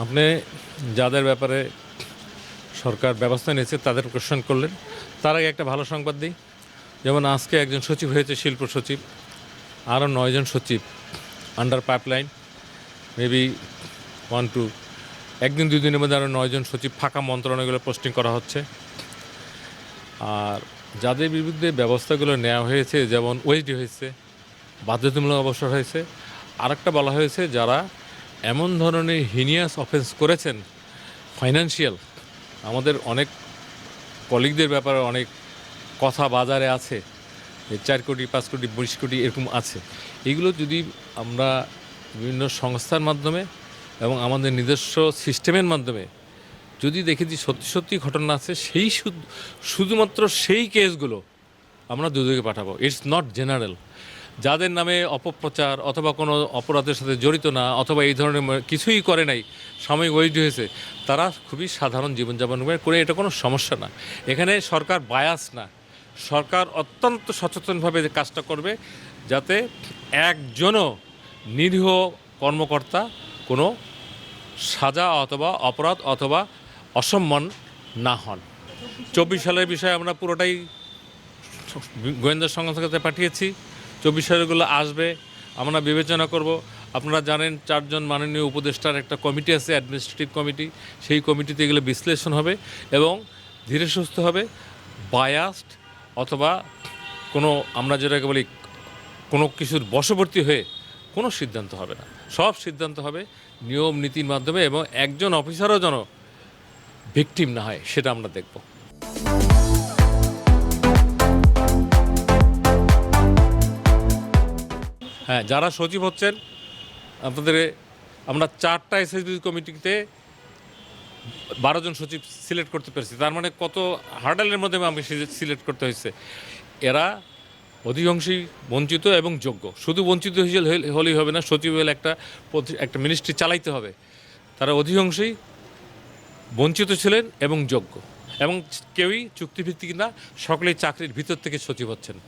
আপনি যাদের ব্যাপারে সরকার ব্যবস্থা নিয়েছে তাদের কোশ্চেন করলেন। তার আগে একটা ভালো সংবাদ দিই। যেমন আজকে একজন সচিব হয়েছে, শিল্প সচিব, আরও নয়জন সচিব under pipeline maybe one two একদিন দুই দিনের মধ্যে আরও নয়জন সচিব ফাঁকা মন্ত্রণালয়গুলো পোস্টিং করা হচ্ছে। আর যাদের বিরুদ্ধে ব্যবস্থাগুলো নেওয়া হয়েছে, যেমন ওয়েসডি হয়েছে, বাধ্যতামূলক অবসর হয়েছে, আরেকটা বলা হয়েছে যারা এমন ধরনের হিনিয়াস অফেন্স করেছেন ফাইন্যান্সিয়াল আমাদের অনেক কলিগদের ব্যাপারে অনেক কথা বাজারে আছে চার কোটি, পাঁচ কোটি, বিশ কোটি এরকম আছে। এগুলো যদি আমরা বিভিন্ন সংস্থার মাধ্যমে এবং আমাদের নিজস্ব সিস্টেমের মাধ্যমে যদি দেখি যে সত্যি সত্যি ঘটনা আছে, সেই শুধু- শুধুমাত্র সেই কেসগুলো আমরা দুদকে পাঠাবো। ইটস নট জেনারেল যাদের নামে অপপ্রচার অথবা কোনো অপরাধের সাথে জড়িত না, অথবা এই ধরনের কিছুই করে নাই, সাময়িক ওয়েজ হয়েছে, তারা খুবই সাধারণ জীবনযাপন করে এটা কোনো সমস্যা না। এখানে সরকার বায়াস না। সরকার অত্যন্ত সচেতনভাবে কাজটা করবে, যাতে একজনও নিরীহ কর্মকর্তা কোনো সাজা অথবা অপরাধ অথবা অসম্মান না হন। চব্বিশ সালের বিষয়ে আমরা পুরোটাই গোয়েন্দা সংস্থার কাছে পাঠিয়েছি। সালেরগুলো আসবে। আমরা বিবেচনা করব। আপনারা জানেন, চারজন মাননীয় উপদেষ্টার একটা কমিটি আছে অ্যাডমিনিস্ট্রেটিভ কমিটি। সেই কমিটিতে এগুলো বিশ্লেষণ হবে এবং ধীরে সুস্থ হবে বায়াসড অথবা কোনো, আমরা যেটাকে বলি, কোনো কিছুর বশবর্তী হয়ে কোনো সিদ্ধান্ত হবে না। সব সিদ্ধান্ত হবে নিয়ম, নীতির মাধ্যমে এবং একজন অফিসারও যেন ভিকটিম না হয়, সেটা আমরা দেখব। হ্যাঁ যারা সচিব হচ্ছেন, আপনাদের, আমরা চারটা এসএসবি কমিটিতে বারো জন সচিব সিলেক্ট করতে পেরেছি। তার মানে কত হার্ডালের মধ্যে আমি সিলেক্ট করতে হয়েছে। এরা অধিকাংশই বঞ্চিত এবং যোগ্য। শুধু বঞ্চিত হলেই হবে না, সচিব হলে একটা একটা মিনিস্ট্রি চালাইতে হবে। তারা অধিকাংশই বঞ্চিত ছিলেন এবং যোগ্য। এবং কেউই চুক্তিভিত্তিক না, সকলেই চাকরির ভিতর থেকে সচিব হচ্ছেন।